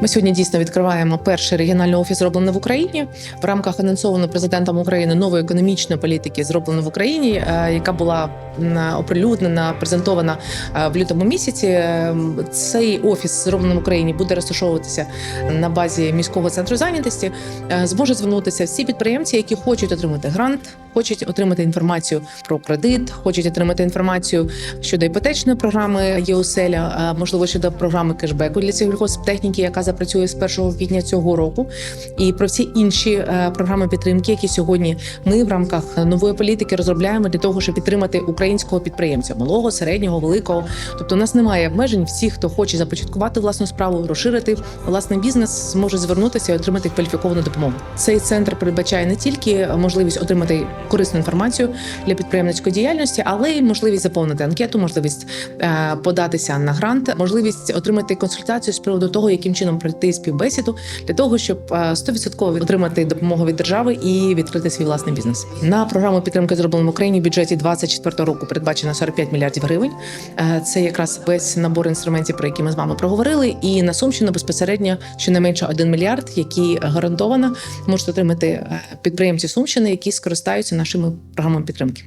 Ми сьогодні дійсно відкриваємо перший регіональний офіс зроблено в Україні в рамках анонсованої президентом України нової економічної політики зроблено в Україні, е, яка була оприлюднена, презентована е, в лютому місяці. Е, Цей офіс зроблено в Україні буде розташовуватися на базі міського центру зайнятості. Зможе звернутися всі підприємці, які хочуть отримати грант, хочуть отримати інформацію про кредит, хочуть отримати інформацію щодо іпотечної програми ЄОСЕЛЯ, можливо, щодо програми кешбеку для сільгосптехніки, яка запрацює з 1 квітня цього року, і про всі інші е, програми підтримки, які сьогодні ми в рамках нової політики розробляємо для того, щоб підтримати українського підприємця малого, середнього, великого. Тобто, у нас немає обмежень. Всі, хто хоче започаткувати власну справу, розширити власний бізнес, зможе звернутися і отримати кваліфіковану допомогу. Цей центр передбачає не тільки можливість отримати корисну інформацію для підприємницької діяльності, але й можливість заповнити анкету, можливість е, податися на грант, можливість отримати консультацію з приводу того, яким чином пройти співбесіду для того, щоб е, 100% отримати допомогу від держави і відкрити свій власний бізнес. На програму підтримки зроблено в Україні в бюджеті 24 року передбачено 45 мільярдів гривень. Е, Це якраз весь набор інструментів, про які ми з вами проговорили. І на Сумщину безпосередньо щонайменше 1 мільярд, які гарантовано можуть отримати е, підприємці Сумщини, які скористаються нашими програмами підтримки.